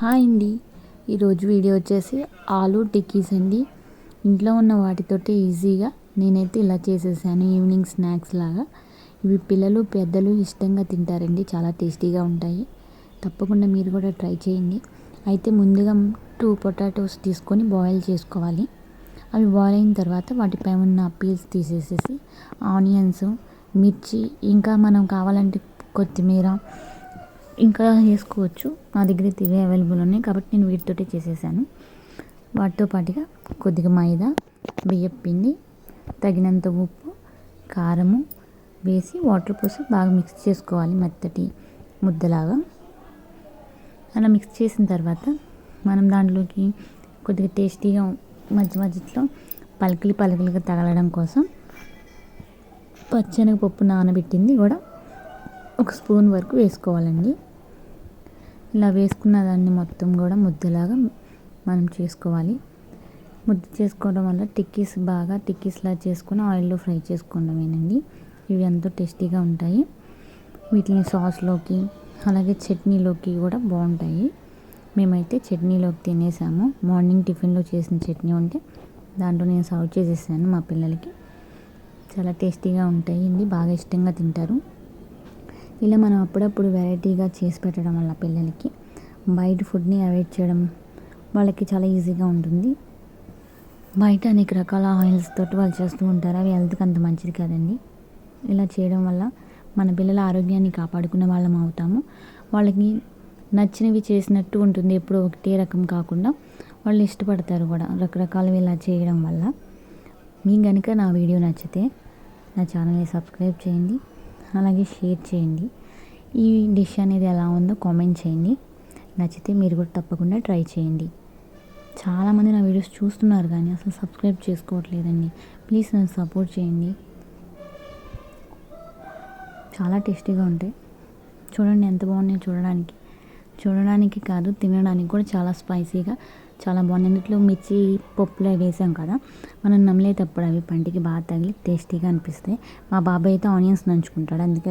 Hi అండి. ఈరోజు video వచ్చేసి ఆలు టిక్కీస్ అండి. ఇంట్లో ఉన్న వాటితోటి ఈజీగా నేనైతే ఇలా చేసేసాను ఈవినింగ్ స్నాక్స్ లాగా. ఇవి పిల్లలు పెద్దలు ఇష్టంగా తింటారండి. చాలా టేస్టీగా ఉంటాయి. తప్పకుండా మీరు కూడా ట్రై చేయండి. అయితే ముందుగా టూ పొటాటోస్ తీసుకొని బాయిల్ చేసుకోవాలి. అవి బాయిల్ అయిన తర్వాత వాటిపై ఉన్న పీల్స్ తీసేసేసి ఆనియన్స్ మిర్చి ఇంకా మనం కావాలంటే కొత్తిమీర ఇంకా వేసుకోవచ్చు నా దగ్గర ఇవే అవైలబుల్ ఉన్నాయి కాబట్టి నేను వీటితోటే చేసేసాను. వాటితో పాటుగా కొద్దిగా మైదా బియ్యం పిండి తగినంత ఉప్పు కారము వేసి వాటర్ పోసి బాగా మిక్స్ చేసుకోవాలి మెత్తటి ముద్దలాగా. అలా మిక్స్ చేసిన తర్వాత మనం దాంట్లోకి కొద్దిగా టేస్టీగా మధ్య మధ్యలో పలుకులు పలుకులుగా తగలడం కోసం పచ్చెనగపప్పు నానబెట్టింది కూడా ఒక స్పూన్ వరకు వేసుకోవాలండి. ఇలా వేసుకున్న దాన్ని మొత్తం కూడా ముద్దలాగా మనం చేసుకోవాలి. ముద్ద చేసుకోవడం వల్ల టిక్కీస్ బాగా టిక్కీస్లా చేసుకుని ఆయిల్లో ఫ్రై చేసుకోవడమేనండి. ఇవి ఎంతో టేస్టీగా ఉంటాయి. వీటిని సాస్లోకి అలాగే చట్నీలోకి కూడా బాగుంటాయి. మేమైతే చట్నీలోకి తినేసాము. మార్నింగ్ టిఫిన్లో చేసిన చట్నీ ఉంటే దాంట్లో నేను సర్వ్ చేసేసాను మా పిల్లలకి. చాలా టేస్టీగా ఉంటాయి అండి బాగా ఇష్టంగా తింటారు. ఇలా మనం అప్పుడప్పుడు వెరైటీగా చేసి పెట్టడం వల్ల పిల్లలకి బయట ఫుడ్ని అవాయిడ్ చేయడం వాళ్ళకి చాలా ఈజీగా ఉంటుంది. బయట అనేక రకాల ఆయిల్స్ తోటి వాళ్ళు చేస్తూ ఉంటారు. అవి హెల్త్కి అంత మంచిది కదండి. ఇలా చేయడం వల్ల మన పిల్లల ఆరోగ్యాన్ని కాపాడుకునే వాళ్ళం అవుతాము. వాళ్ళకి నచ్చినవి చేసినట్టు ఉంటుంది. ఎప్పుడు ఒకటే రకం కాకుండా వాళ్ళు ఇష్టపడతారు కూడా. రకరకాలవి ఇలా చేయడం వల్ల. మీకు కనుక నా వీడియో నచ్చితే నా ఛానల్ని సబ్స్క్రైబ్ చేయండి. అలాగే షేర్ చేయండి. ఈ డిష్ అనేది ఎలా ఉందో కామెంట్ చేయండి. నచ్చితే మీరు కూడా తప్పకుండా ట్రై చేయండి. చాలామంది నా వీడియోస్ చూస్తున్నారు కానీ అసలు సబ్స్క్రైబ్ చేసుకోవట్లేదండి. ప్లీజ్ నన్ను సపోర్ట్ చేయండి. చాలా టేస్టీగా ఉంటాయి. చూడండి ఎంత బాగున్నాయో చూడడానికి. చూడడానికి కాదు తినడానికి కూడా చాలా స్పైసీగా చాలా బాగుంది ఇంట్లో మిర్చి పప్పులో వేసాం కదా మనం నమ్మలేటప్పుడు అవి పంటికి బాగా తగిలి టేస్టీగా అనిపిస్తాయి. మా బాబాయ్ అయితే ఆనియన్స్ నంచుకుంటాడు అందుకే